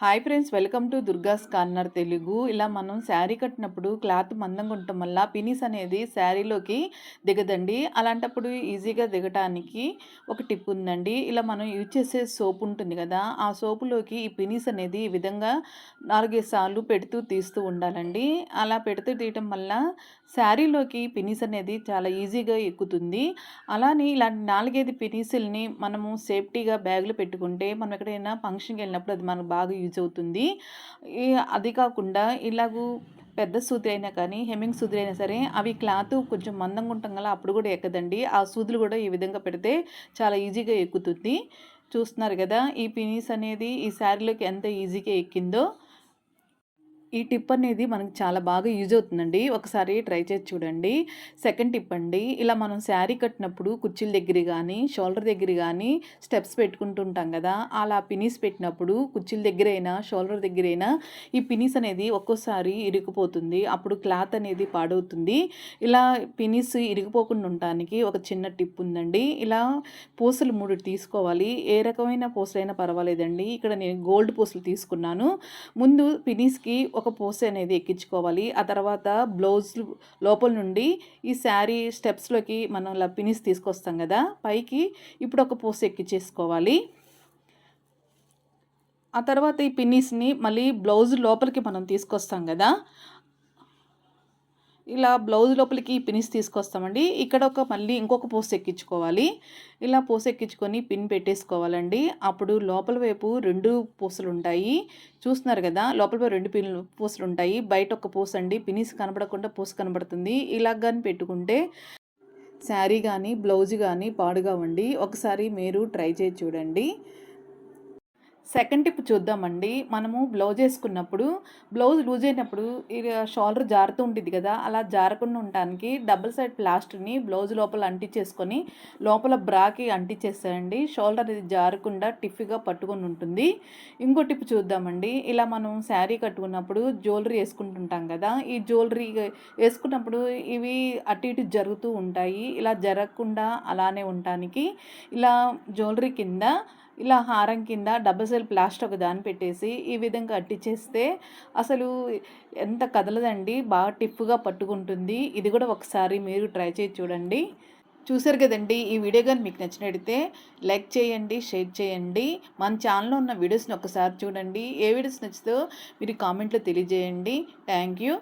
Hi friends welcome to Durga's corner Telugu ఇలా మనం శారీ కట్టినప్పుడు క్లాత్ మందంగా ఉండటం వల్ల పినిస్ అనేది శారీలోకి దిగదండి. అలాంటప్పుడు ఈజీగా దిగటానికి ఒక టిప్ ఉందండి. ఇలా మనం యూజ్ చేసే సోప్ ఉంటుంది కదా ఆ సోపులోకి ఈ పినిస్ అనేది ఈ విధంగా నాలుగైదు సార్లు పెడుతూ తీస్తూ ఉండాలండి. అలా పెడుతూ తీయటం వల్ల శారీలోకి పినిస్ అనేది చాలా ఈజీగా ఎక్కుతుంది. అలానే ఇలాంటి నాలుగైదు పినిసుల్ని మనము సేఫ్టీగా బ్యాగ్లో పెట్టుకుంటే మనం ఎక్కడైనా ఫంక్షన్కి వెళ్ళినప్పుడు అది మనకు బాగా యూజ్ అవుతుంది. ఈ అది కాకుండా ఇలాగూ పెద్ద సూదులు అయినా కానీ హెమ్మింగ్ సూదులు అయినా సరే అవి క్లాత్ కొంచెం మందంగా ఉంటాం కదా అప్పుడు కూడా ఎక్కదండి. ఆ సూదులు కూడా ఈ విధంగా పెడితే చాలా ఈజీగా ఎక్కుతుంది. చూస్తున్నారు కదా ఈ పినీస్ అనేది ఈ శారీలోకి ఎంత ఈజీగా ఎక్కిందో. ఈ టిప్ అనేది మనకు చాలా బాగా యూజ్ అవుతుందండి. ఒకసారి ట్రై చేసి చూడండి. సెకండ్ టిప్ అండి ఇలా మనం శారీ కట్టినప్పుడు కుర్చీల దగ్గర కానీ షోల్డర్ దగ్గర కానీ స్టెప్స్ పెట్టుకుంటుంటాం కదా. అలా పినీస్ పెట్టినప్పుడు కుర్చీల దగ్గరైనా షోల్డర్ దగ్గరైనా ఈ పినీస్ అనేది ఒక్కోసారి ఇరిగిపోతుంది. అప్పుడు క్లాత్ అనేది పాడవుతుంది. ఇలా పినీస్ ఇరిగిపోకుండా ఉండటానికి ఒక చిన్న టిప్ ఉందండి. ఇలా పూసలు మూడు తీసుకోవాలి. ఏ రకమైన పూసలైనా పర్వాలేదండి. ఇక్కడ నేను గోల్డ్ పూసలు తీసుకున్నాను. ముందు పినీస్కి ఒక పూస అనేది ఎక్కించుకోవాలి. ఆ తర్వాత బ్లౌజ్ లోపల నుండి ఈ శారీ స్టెప్స్లోకి మనం ఇలా పినిస్ తీసుకొస్తాం కదా పైకి ఇప్పుడు ఒక పూస ఎక్కించేసుకోవాలి. ఆ తర్వాత ఈ పిన్నిస్ని మళ్ళీ బ్లౌజ్ లోపలికి మనం తీసుకొస్తాం కదా ఇలా బ్లౌజ్ లోపలికి పినిస్ తీసుకొస్తామండి. ఇక్కడ ఒక మళ్ళీ ఇంకొక పోస్ ఎక్కించుకోవాలి. ఇలా పోస్ ఎక్కించుకొని పిన్ పెట్టేసుకోవాలండి. అప్పుడు లోపల వైపు రెండు పూసలు ఉంటాయి. చూస్తున్నారు కదా లోపల వైపు రెండు పిన్ పూసలు ఉంటాయి. బయట ఒక పూస అండి. పినిస్ కనబడకుండా పూస కనబడుతుంది. ఇలా కానీ పెట్టుకుంటే శారీ కానీ బ్లౌజ్ కానీ పాడుగా ఉండి ఒకసారి మీరు ట్రై చేసి చూడండి. సెకండ్ టిప్ చూద్దామండి. మనము బ్లౌజ్ వేసుకున్నప్పుడు బ్లౌజ్ లూజ్ అయినప్పుడు ఇది షోల్డర్ జారుతూ ఉంటుంది కదా అలా జారకుండా ఉండటానికి డబుల్ సైడ్ ప్లాస్టర్ని బ్లౌజ్ లోపల అంటించేసుకొని లోపల బ్రాకి అంటించేసేయండి. షోల్డర్ అది జారకుండా టిఫ్గా పట్టుకొని ఉంటుంది. ఇంకో టిప్ చూద్దామండి. ఇలా మనం శారీ కట్టుకున్నప్పుడు జ్యువెలరీ వేసుకుంటుంటాం కదా ఈ జ్యువెలరీ వేసుకున్నప్పుడు ఇవి అటు ఇటు జరుగుతూ ఉంటాయి. ఇలా జరగకుండా అలానే ఉండటానికి ఇలా జ్యువెలరీ కింద ఇలా హారం కింద డబల్ సెల్ ప్లాస్టర్ ఒక దాన్ని పెట్టేసి ఈ విధంగా అట్టించేస్తే అసలు ఎంత కదలదండి బాగా టిఫ్గా పట్టుకుంటుంది. ఇది కూడా ఒకసారి మీరు ట్రై చేసి చూడండి. చూసారు కదండి ఈ వీడియో కానీ మీకు నచ్చినట్టయితే లైక్ చేయండి షేర్ చేయండి. మన ఛానల్లో ఉన్న వీడియోస్ని ఒకసారి చూడండి. ఏ వీడియోస్ నచ్చుతో మీరు కామెంట్లో తెలియజేయండి. Thank you.